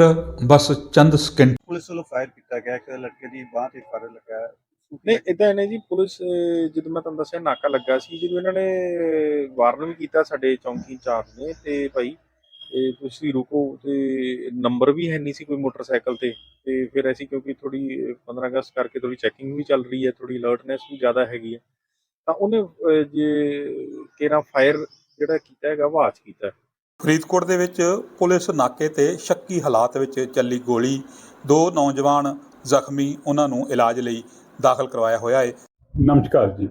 ਬਸ ਚੰਦ second police ਵੱਲੋਂ fire ਕੀਤਾ ਗਿਆ ਇੱਕ ਲੜਕੇ ਦੀ ਬਾਹ ਤੇ ਫਾਇਰ ਲੱਗਾ। ਨਹੀਂ ਇਦਾਂ ਨੇ ਜੀ ਪੁਲਿਸ ਜਦੋਂ ਮੈਂ ਤੁਹਾਨੂੰ ਦੱਸਿਆ ਨਾਕਾ ਲੱਗਾ ਸੀ ਜਦੋਂ ਇਹਨਾਂ ਨੇ ਵਾਰਨ ਵੀ ਕੀਤਾ ਸਾਡੇ ਚੌਂਕੀ ਇੰਚਾਰਜ ਨੇ ਤੇ ਭਾਈ ਇਹ ਤੁਸੀਂ ਰੁਕੋ ਤੇ ਨੰਬਰ ਵੀ ਹੈ ਨਹੀਂ ਸੀ ਕੋਈ ਮੋਟਰਸਾਈਕਲ ਤੇ ਤੇ ਫਿਰ ਅਸੀਂ ਕਿਉਂਕਿ ਥੋੜੀ 15 ਅਗਸਤ ਕਰਕੇ ਥੋੜੀ ਚੈਕਿੰਗ ਵੀ ਚੱਲ ਰਹੀ ਹੈ ਥੋੜੀ ਅਲਰਟਨੈਸ ਵੀ ਜ਼ਿਆਦਾ ਹੈਗੀ ਹੈ। ਤਾਂ ਉਹਨੇ ਜੇ ਕੇਰਾ ਫਾਇਰ ਜਿਹੜਾ ਕੀਤਾ ਹੈਗਾ ਆਵਾਜ਼ ਕੀਤਾ ਫਰੀਦਕੋਟ ਦੇ ਵਿੱਚ ਪੁਲਿਸ ਨਾਕੇ ਤੇ ਸ਼ੱਕੀ ਹਾਲਾਤ ਵਿੱਚ ਚੱਲੀ ਗੋਲੀ। ਦੋ ਨੌਜਵਾਨ ਜ਼ਖਮੀ ਉਹਨਾਂ ਨੂੰ ਇਲਾਜ ਲਈ ਦਾਖਲ ਕਰਵਾਇਆ ਹੋਇਆ ਹੈ ਨਮਸਕਾਰ ਜੀ।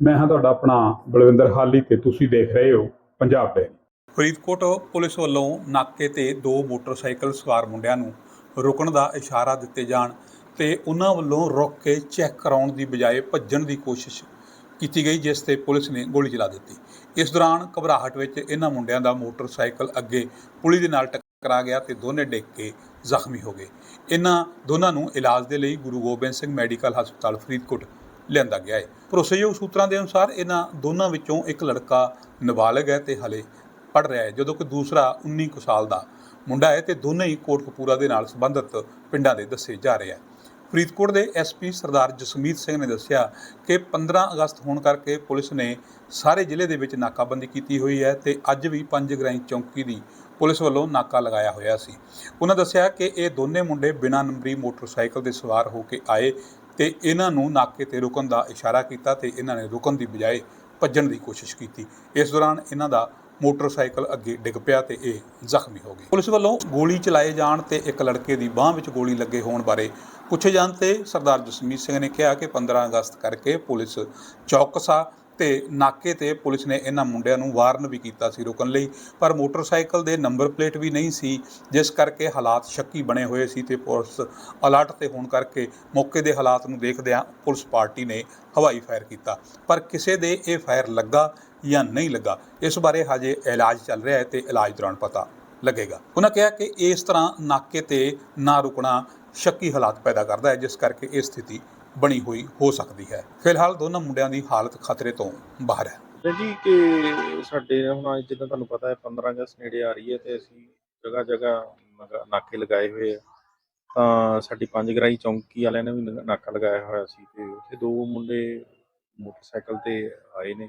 ਮੈਂ ਹਾਂ ਤੁਹਾਡਾ ਆਪਣਾ ਬਲਵਿੰਦਰ ਹਾਲੀ ਤੇ ਤੁਸੀਂ ਦੇਖ ਰਹੇ ਹੋ ਪੰਜਾਬ ਦੇ ਫਰੀਦਕੋਟ ਪੁਲਿਸ ਵੱਲੋਂ ਨਾਕੇ ਤੇ ਦੋ ਮੋਟਰਸਾਈਕਲ ਸਵਾਰ ਮੁੰਡਿਆਂ ਨੂੰ ਰੁਕਣ ਦਾ ਇਸ਼ਾਰਾ ਦਿੱਤੇ ਜਾਣ ਤੇ ਉਹਨਾਂ ਵੱਲੋਂ ਰੁਕ ਕੇ ਚੈੱਕ ਕਰਾਉਣ ਦੀ ਬਜਾਏ ਭੱਜਣ ਦੀ ਕੋਸ਼ਿਸ਼ ਕੀਤੀ ਗਈ ਜਿਸ ਤੇ ਪੁਲਿਸ ਨੇ ਗੋਲੀ ਚਲਾ ਦਿੱਤੀ। ਇਸ ਦੌਰਾਨ ਘਬਰਾਹਟ ਵਿੱਚ ਇਹਨਾਂ ਮੁੰਡਿਆਂ ਦਾ ਮੋਟਰਸਾਈਕਲ ਅੱਗੇ ਪੁਲੀ ਦੇ ਨਾਲ ਟਕਰਾ ਗਿਆ ਤੇ ਦੋਨੇ ਡਿੱਗ ਕੇ ਜ਼ਖਮੀ ਹੋ ਗਏ। ਇਹਨਾਂ ਦੋਨਾਂ ਨੂੰ ਇਲਾਜ ਦੇ ਲਈ ਗੁਰੂ ਗੋਬਿੰਦ ਸਿੰਘ ਮੈਡੀਕਲ ਹਸਪਤਾਲ ਫਰੀਦਕੋਟ ਲਿਆਂਦਾ ਗਿਆ ਹੈ। ਭਰੋਸੇਯੋਗ ਸੂਤਰਾਂ ਦੇ ਅਨੁਸਾਰ ਇਹਨਾਂ ਦੋਨਾਂ ਵਿੱਚੋਂ ਇੱਕ ਲੜਕਾ ਨਾਬਾਲਗ ਹੈ ਤੇ ਹਲੇ ਪੜ ਰਿਹਾ ਹੈ, ਜਦੋਂ ਕਿ ਦੂਸਰਾ 19 ਕੁ ਸਾਲ ਦਾ ਮੁੰਡਾ ਹੈ ਤੇ ਦੋਨੇ ਹੀ ਕੋਟਕਪੂਰਾ ਦੇ ਨਾਲ ਸੰਬੰਧਿਤ ਪਿੰਡਾਂ ਦੇ ਦੱਸੇ ਜਾ ਰਹੇ ਹੈ ਫਰੀਦਕੋਟ ਦੇ ਐਸਪੀ ਸਰਦਾਰ ਜਸਮੀਤ ਸਿੰਘ ਨੇ ਦੱਸਿਆ ਕਿ 15 ਅਗਸਤ ਹੋਣ ਕਰਕੇ ਪੁਲਿਸ ਨੇ ਸਾਰੇ ਜ਼ਿਲ੍ਹੇ ਦੇ ਵਿੱਚ ਨਾਕਾਬੰਦੀ ਕੀਤੀ ਹੋਈ ਹੈ ਤੇ ਅੱਜ ਵੀ ਪੰਜ ਗ੍ਰਾਈ ਚੌਂਕੀ ਦੀ ਪੁਲਿਸ ਵੱਲੋਂ ਨਾਕਾ ਲਗਾਇਆ ਹੋਇਆ ਸੀ। ਉਹਨਾਂ ਦੱਸਿਆ ਕਿ ਇਹ ਦੋਨੇ ਮੁੰਡੇ ਬਿਨਾਂ ਨੰਬਰੀ ਮੋਟਰਸਾਈਕਲ ਦੇ ਸਵਾਰ ਹੋ ਕੇ ਆਏ ਤੇ ਇਹਨਾਂ ਨੂੰ ਨਾਕੇ ਤੇ ਰੁਕਣ ਦਾ ਇਸ਼ਾਰਾ ਕੀਤਾ ਤੇ ਇਹਨਾਂ ਨੇ ਰੁਕਣ ਦੀ ਬਜਾਏ ਭੱਜਣ ਦੀ ਕੋਸ਼ਿਸ਼ ਕੀਤੀ। ਇਸ ਦੌਰਾਨ ਇਹਨਾਂ ਦਾ ਮੋਟਰਸਾਈਕਲ ਅੱਗੇ ਡਿੱਗ ਪਿਆ ਤੇ ਇਹ ਜ਼ਖਮੀ ਹੋ ਗਏ। ਪੁਲਿਸ ਵੱਲੋਂ ਗੋਲੀ ਚਲਾਏ ਜਾਣ ਤੇ ਇੱਕ ਲੜਕੇ ਦੀ ਬਾਹ ਵਿੱਚ ਗੋਲੀ ਲੱਗੇ ਹੋਣ ਬਾਰੇ ਪੁੱਛੇ ਜਾਣ ਤੇ ਸਰਦਾਰ ਜਸਮੀਤ ਸਿੰਘ ਨੇ ਕਿਹਾ ਕਿ 15 ਅਗਸਤ ਕਰਕੇ ਪੁਲਿਸ ਚੌਕਸਾ ਤੇ ਨਾਕੇ ਤੇ ਪੁਲਿਸ ਨੇ ਇਹਨਾਂ ਮੁੰਡਿਆਂ ਨੂੰ ਵਾਰਨ ਵੀ ਕੀਤਾ ਸੀ ਰੁਕਣ ਲਈ, ਪਰ ਮੋਟਰਸਾਈਕਲ ਦੇ ਨੰਬਰ ਪਲੇਟ ਵੀ ਨਹੀਂ ਸੀ, ਜਿਸ ਕਰਕੇ ਹਾਲਾਤ ਸ਼ੱਕੀ ਬਣੇ ਹੋਏ ਸੀ ਤੇ ਪੁਲਿਸ ਅਲਰਟ ਤੇ ਹੋਣ ਕਰਕੇ ਮੌਕੇ ਦੇ ਹਾਲਾਤ ਨੂੰ ਦੇਖਦਿਆਂ ਪੁਲਿਸ ਪਾਰਟੀ ਨੇ ਹਵਾਈ ਫਾਇਰ ਕੀਤਾ। ਪਰ ਕਿਸੇ ਦੇ ਇਹ ਫਾਇਰ ਲੱਗਾ ਜਾਂ ਨਹੀਂ ਲੱਗਾ, ਇਸ ਬਾਰੇ ਹਜੇ ਇਲਾਜ ਚੱਲ ਰਿਹਾ ਹੈ ਤੇ ਇਲਾਜ ਦੌਰਾਨ ਪਤਾ ਲੱਗੇਗਾ। ਉਹਨਾਂ ਕਿਹਾ ਕਿ ਇਸ ਤਰ੍ਹਾਂ ਨਾਕੇ ਤੇ ਨਾ ਰੁਕਣਾ ਸ਼ੱਕੀ ਹਾਲਾਤ ਪੈਦਾ ਕਰਦਾ ਹੈ, ਜਿਸ ਕਰਕੇ ਇਹ ਸਥਿਤੀ ਬਣੀ ਹੋਈ ਹੋ ਸਕਦੀ ਹੈ। ਫਿਲਹਾਲ ਦੋਨਾਂ ਮੁੰਡਿਆਂ ਦੀ ਹਾਲਤ ਖਤਰੇ ਤੋਂ ਬਾਹਰ ਹੈ। ਤੇ ਜੀ, ਕਿ ਸਾਡੇ ਹੁਣ ਅੱਜ ਜਿੱਦਾਂ ਤੁਹਾਨੂੰ ਪਤਾ ਹੈ 15 ਅਗਸਤ ਨੇੜੇ ਆ ਰਹੀ ਹੈ ਤੇ ਅਸੀਂ ਜਗ੍ਹਾ ਜਗ੍ਹਾ ਨਾਕੇ ਲਗਾਏ ਹੋਏ ਆ। ਤਾਂ ਸਾਡੀ ਪੰਜ ਗਰਾਈ ਚੌਂਕੀ ਵਾਲਿਆਂ ਨੇ ਵੀ ਨਾਕਾ ਲਗਾਇਆ ਹੋਇਆ ਸੀ ਤੇ ਉੱਥੇ ਦੋ ਮੁੰਡੇ ਮੋਟਰਸਾਈਕਲ ਤੇ ਆਏ ਨੇ।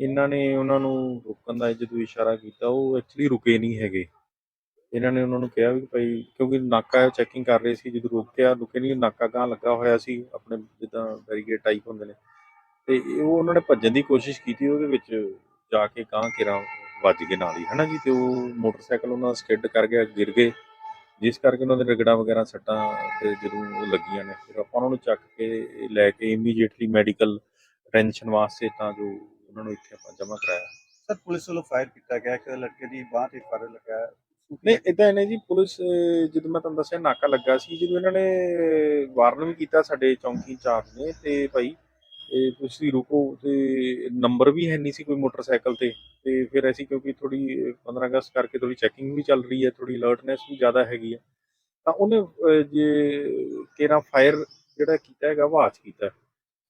ਇਹਨਾਂ ਨੇ ਉਹਨਾਂ ਨੂੰ ਰੁਕਣ ਦਾ ਜਦੋਂ ਇਸ਼ਾਰਾ ਕੀਤਾ, ਉਹ ਐਕਚੁਅਲੀ ਰੁਕੇ ਨਹੀਂ ਹੈਗੇ। ਇਹਨਾਂ ਨੇ ਉਹਨਾਂ ਨੂੰ ਕਿਹਾ ਵੀ ਭਾਈ, ਕਿਉਂਕਿ ਨਾਕਾ ਚੈਕਿੰਗ ਕਰ ਰਹੇ ਸੀ, ਜਦੋਂ ਰੋਕਿਆ, ਰੁਕੇ ਨਹੀਂ ਨਾਕਾ ਗਾਂ ਲੱਗਾ ਹੋਇਆ ਸੀ, ਆਪਣੇ ਜਿੱਦਾਂ ਬੈਰੀਕੇਡ ਟਾਈਪ ਹੁੰਦੇ ਨੇ। ਤੇ ਉਹ ਉਹਨਾਂ ਨੇ ਭੱਜਣ ਦੀ ਕੋਸ਼ਿਸ਼ ਕੀਤੀ, ਉਹਦੇ ਵਿੱਚ ਜਾ ਕੇ ਗਾਂ ਕਿਰਾਂ ਵੱਜ ਗਏ ਨਾਲ ਹੀ, ਹਨਾ ਜੀ? ਤੇ ਉਹ ਮੋਟਰਸਾਈਕਲ ਉਹਨਾਂ ਦਾ ਸਕਿੱਡ ਕਰ ਗਿਆ, ਗਿਰ ਗਏ। ਜਿਸ ਕਰਕੇ ਉਹਨਾਂ ਦੇ ਰਗੜਾ ਵਗੈਰਾ, ਸੱਟਾਂ ਤੇ ਜਦੋਂ ਉਹ ਲੱਗੀਆਂ ਨੇ, ਫਿਰ ਆਪਾਂ ਉਹਨਾਂ ਨੂੰ ਚੱਕ ਕੇ ਲੈ ਕੇ ਇਮੀਡੀਏਟਲੀ ਮੈਡੀਕਲ ਅਟੈਂਸ਼ਨ ਵਾਸਤੇ ਤਾਂ ਜੋ ਉਹਨਾਂ ਨੂੰ ਇੱਥੇ ਆਪਾਂ ਜਮ੍ਹਾਂ ਕਰਾਇਆ। ਸਰ, ਪੁਲਿਸ ਵੱਲੋਂ ਫਾਇਰ ਕੀਤਾ ਗਿਆ ਕਿ ਲੜਕੇ ਦੀ ਬਾਹ ਤੇ ਫਾਇਰ ਲੱਗਾ ਨਹੀਂ ਇਦਾਂ ਨੇ ਜੀ ਪੁਲਿਸ ਅਹ, ਜਦੋਂ ਮੈਂ ਤੁਹਾਨੂੰ ਦੱਸਿਆ ਨਾਕਾ ਲੱਗਾ ਸੀ ਜਦੋਂ ਇਹਨਾਂ ਨੇ ਵਾਰਨ ਵੀ ਕੀਤਾ ਸਾਡੇ ਚੌਂਕੀ ਇੰਚਾਰਜ ਨੇ ਤੇ ਭਾਈ ਇਹ ਤੁਸੀਂ ਰੁਕੋ ਤੇ ਨੰਬਰ ਵੀ ਹੈ ਨਹੀਂ ਸੀ ਕੋਈ ਮੋਟਰਸਾਈਕਲ ਤੇ ਤੇ ਫਿਰ ਅਸੀਂ ਕਿਉਂਕਿ ਥੋੜੀ 15 ਅਗਸਤ ਕਰਕੇ ਥੋੜੀ ਚੈਕਿੰਗ ਵੀ ਚੱਲ ਰਹੀ ਹੈ ਥੋੜੀ ਅਲਰਟਨੈਸ ਵੀ ਜ਼ਿਆਦਾ ਹੈਗੀ ਹੈ ਤਾਂ ਉਹਨੇ ਅਹ, ਜੇ ਕੇਰਾ ਫਾਇਰ ਜਿਹੜਾ ਕੀਤਾ ਹੈਗਾ ਵਾਚ ਕੀਤਾ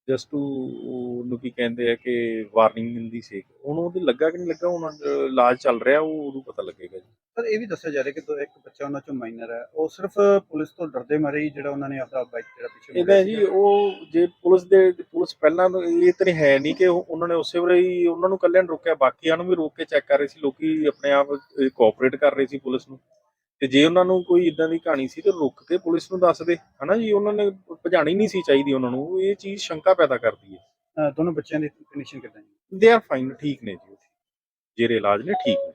ਜਸਟ ਟੂ ਉਹਨੂੰ ਕੀ ਕਹਿੰਦੇ ਆ ਕਿ ਵਾਰਨਿੰਗ ਦਿੰਦੀ ਸੀ ਉਹਨੂੰ ਉਹਦੇ ਲੱਗਾ ਕਿ ਨਹੀਂ ਲੱਗਾ ਹੁਣ ਇਲਾਜ ਚੱਲ ਰਿਹਾ ਉਹ ਉਹਨੂੰ ਪਤਾ ਲੱਗੇਗਾ ਜੀ। ਸਰ ਇਹ ਵੀ ਦੱਸਿਆ ਜਾ ਰਿਹਾ ਕਿ ਦੋ- ਇੱਕ ਬੱਚਾ ਉਹਨਾਂ ਚੋਂ ਮਾਈਨਰ ਹੈ। ਉਹ ਸਿਰਫ ਪੁਲਿਸ ਤੋਂ ਡਰਦੇ ਮਾਰੇ ਹੀ ਜਿਹੜਾ ਉਹਨਾਂ ਨੇ ਆਪਦਾ ਬਾਈਕ ਜਿਹੜਾ ਪਿੱਛੇ ਇਹਦਾ ਜੀ ਉਹ ਜੇ ਪੁਲਿਸ ਦੇ ਪੁਲਿਸ ਪਹਿਲਾਂ ਤੋਂ ਇਹ ਤਾਂ ਨਹੀਂ ਹੈ ਨਹੀਂ ਕਿ ਉਹ- ਉਹਨਾਂ ਨੇ ਉਸੇ ਵੇਲੇ ਹੀ ਉਹਨਾਂ ਨੂੰ ਕੱਲਿਆਂ ਨੂੰ ਰੋਕਿਆ ਬਾਕੀਆਂ ਨੂੰ ਵੀ ਰੋਕ ਕੇ ਚੈੱਕ ਕਰ ਰਹੇ ਸੀ ਲੋਕੀ ਆਪਣੇ ਆਪ ਕੋਆਪਰੇਟ ਕਰ ਰਹੇ ਸੀ ਪੁਲਿਸ ਨੂੰ। ਤੇ ਜੇ ਉਹਨਾਂ ਨੂੰ ਕੋਈ ਇਦਾਂ ਦੀ ਕਹਾਣੀ ਸੀ ਤੇ ਰੁਕ ਕੇ ਪੁਲਿਸ ਨੂੰ ਦੱਸਦੇ ਹਨਾ ਜੀ? ਉਹਨਾਂ ਨੇ ਭਜਾਣੀ ਨਹੀਂ ਸੀ ਚਾਹੀਦੀ ਉਹਨਾਂ ਨੂੰ ਇਹ ਚੀਜ਼ ਸ਼ੰਕਾ ਪੈਦਾ ਕਰਦੀ ਹੈ। ਅਹ ਦੋਨੋਂ ਬੱਚਿਆਂ ਦੀ ਕੰਡੀਸ਼ਨ ਕਿਦਾਂ ਹੈ ਦੇ ਆਰ ਫਾਈਨ ਠੀਕ ਨੇ ਜੀ ਉਹ। ਜਿਹੜੇ ਇਲਾਜ ਨੇ ਠੀਕ ਨੇ।